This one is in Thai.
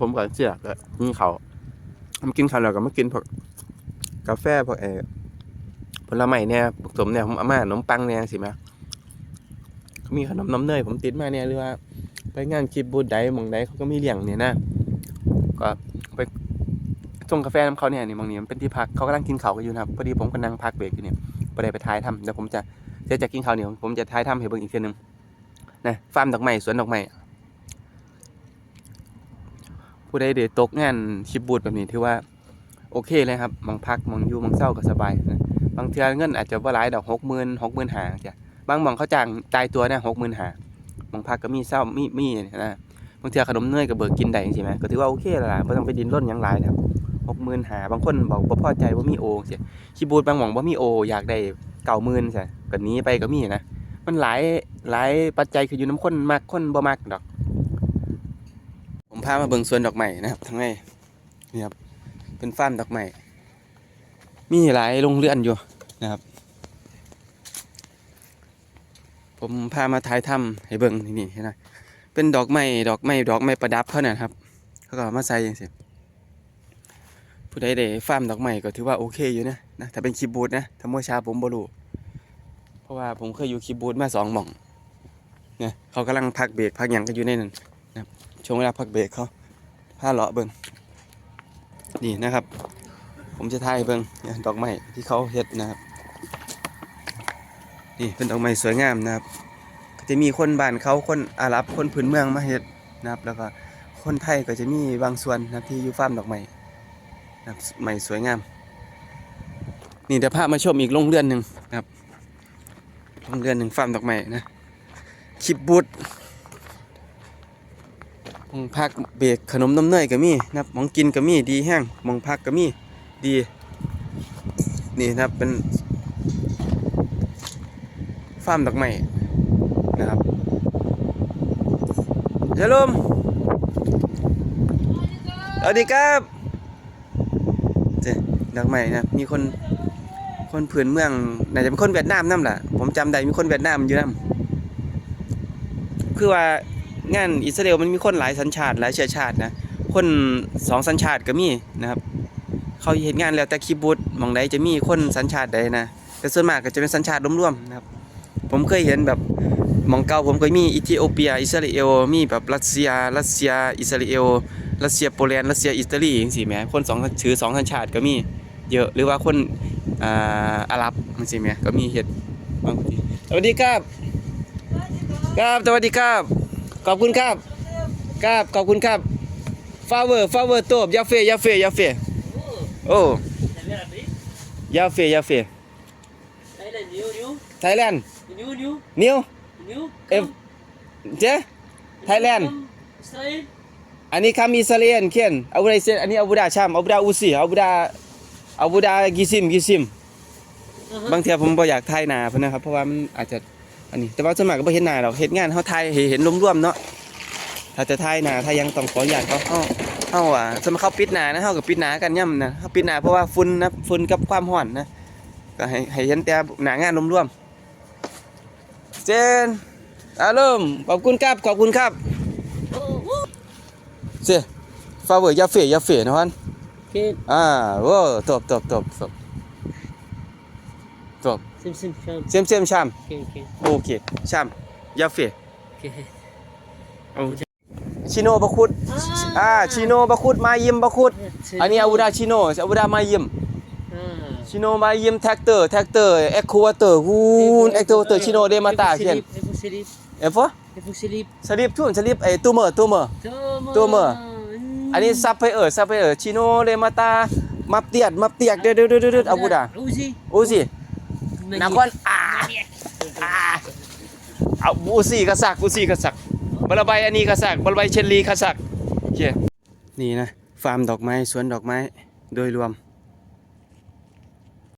ผมกับเสียก็กินเขาวผมกินข้าวแล้วก็มากินพวกกาแฟพวกเออผลไม้เนี่ยผสมเนี่ยผมเอามาขนมปังเนี่ยสิแม่มีขนมน้ำเนยผมติดมาเนี่ยหรือว่า ไปงานคลิปบูธใดหมองใดเขาก็มีเลี้ยงเนี่ยนะก็ไปส่งกาแฟน้ำเขาเนี่ยนี่บางนี่มันเป็นที่พักเขากำลังกินข้าวกันอยู่นะครับพอดีผมก็นั่งพักเบรกอยู่เนี่ยไปได้ไปท้ายทำเดี๋ยวผมจะเดี๋ยวจะกินข้าวเนี่ยผมจะท้ายทำให้เบิ่งอีกทีหนึงนะฟาร์มดอกไม้สวนดอกไม้ ผู้ใดเดตกงานคลิบูธแบบนี้ถือว่าโอเคเลยครับมองพักมองอยู่มองเศร้าก็สบายนะบางเทื่อเงินอาจจะว่าหลายดอกหกหมื่นหกหมื่นหาจ้ะบางหมองเขาจ้างตายตัวเนี่ยหกหมื่นหาบางพักก็มีเศร้ามีมีนะบางเทีขนมเนยก็เบิกกินได้จริงไหมก็ถือว่าโอเคแล้วล่ะไม่ต้องไปดินร่นยังหลายนะครับหกหมื่นหาบางคนบอกบ่าพอใจว่ามีโอเสียคีบูดบางหม่องว่ามีโอ อยากได้เก่าหมื่นใช่ก็หนี้ไปก็มีนะมันหลายหลายปัจจัยคืออยู่น้ำคนมากคนบ่มากดอก ผมพามาเบิ่งสวนดอกไม้นะครับทั้งไงนี่ครับเป็นฟาร์มดอกไม้มีหลายโรงเรือนอยู่นะครับ ผมพามาถ่ายทำให้เบิ่งนี่นี่เห็นไหมเป็นดอกไม้ดอกไม้ดอกไม้ประดับเขาเนี่ยครับเขาก็มาใส่ยังสิผู้ใดได้ฟาร์มดอกไม้ก็ถือว่าโอเคอยู่นะนะถ้าเป็นคีบูดนะถ้าเมื่อเช้าผมบรูเพราะว่าผมเคยอยู่คีบูดมาสองหม่องเนี่ยเขากำลังพักเบรกพักหยังกันอยู่ในนั้น ช่วงเวลาพักเบรกเขาพาเลาะเบิ่งนี่นะครับ ผมจะถ่ายเบิ่งดอกไม้ที่เขาเฮ็ดนะครับนี่เป็นดอกไม้สวยงามนะครับ จะมีคนบ้านเขาคนอาหรับคนพื้นเมืองมาเฮ็ดนะครับ แล้วก็คนไทยก็จะมีบางส่วนนะครับที่อยู่ฟาร์มดอกไม้นะครับไม้สวยงาม นี่เดี๋ยวพามาชมอีกโรงเรือนหนึ่งนะครับโรงเรือนหนึ่งฟาร์มดอกไม้นะคิบบุตร มองพักเบรกขนมนมเนยก็มีนะครับมองกินก็มีดีแห้งมองพักก็มีดี นี่นะครับเป็นฟาร์มดอกไม้นะครับเจลุมสวัสดีครับเจ๊ดอกไม้นะมีคนคนผืนเมืองน่าจะเป็นคนเวียดนามนั่นแหละผมจำได้มีคนเวียดนามอยู่นั่นคือว่า งานอิสราเอลมันมีคนหลายสัญชาติหลายเชื้อชาตินะคนสองสัญชาติก็มีนะครับ เขาเห็นงานแล้วแต่คีย์บูดหมองใดจะมีคนสัญชาติใดนะแต่ส่วนมากก็จะเป็นสัญชาติร่วมๆนะครับ ผมเคยเห็นแบบมองเก่าผมเคยมีอิธิโอเปีย อิสราเอลมีแบบรัสเซีย รัสเซีย อิสราเอลรัสเซียโปแลนด์รัสเซียอิตาลีจังซี่แหมคนสองถือสองสัญชาติก็มีเยอะหรือว่าคนอ่าอาหรับจังซี่แหมก็มีเฮ็ดบางทีสวัสดีครับครับสวัสดีครับ ขอบคุณครับครับขอบคุณครับฟาเวอร์ฟาเวอร์โตบยาเฟยาเฟยาเฟโอ้ยาเฟยาเฟ Thailand new new ไทยแลนด์ new new นิว new เอฟเจ๊ไทยแลนด์ Israel อันนี้คำอิสราเอลเขียนอาบูดาเซนอันนี้อาบูดาชามอาบูดาอุซีอาบูดาอาบูดากิซิมกิซิม บางเทีผมบ่อยากถ่ายหน้าเพิ่นนะครับเพราะว่ามันอาจจะ อันนี้แต่ว่าส่วนมากก็บ่เห็นหน้าหรอกเฮ็ดงานเฮาถ่ายให้เห็นรวมๆเนาะถ้าจะถ่ายหน้าถ้ายังต้องขออนุญาตเขาเฮาเฮาอะสมมุติเขาปิดหน้านะเฮาก็ปิดหน้ากันย่ํนะเฮาปิดหน้าเพราะว่าฝุ่นนะฝุ่นกับความร้อนนะก็ให้ให้เห็นแต่หน้างานรวมๆเจนอารมณ์ขอบคุณครับขอบคุณครับเสียฟาเวอร์ยาเฟยาเฟนะฮัน okay อ่าโว้ตบตบตบตบตบ sim sim sham เซมเซมชาม okay okay โอเคชามยาเฟ okay ชิโนบะคุดอ่าชิโนบะคุดมายิมบะคุด อันนี้อาวุดาชิโนอาวุดามายิม ah ชิโนมายิมแท็กเตอร์แท็กเตอร์เอ็กคูวเตอร์ฮูนเอ็กคูวเตอร์ชิโนเดมาตาเขียน Evo Silip เอฟะ Evo Silip สลิปทุ่นสลิปไอตูเมอร์ตูเมอร์ Toma Toma. อันนี้ซับไปเออซับไปเออชิโนเดมาตามับเตียดมับเตียกเด้อเด้อเด้อเด้ออาวุดา Uzi อูสิ นักวันอ่าอ่าเอาบูซี่กระสักบูซี่กระสักบลาใบอันนี้กระสักบลาใบเชลลีกระสักโอเคนี่นะฟาร์มดอกไม้สวนดอกไม้โดยรวม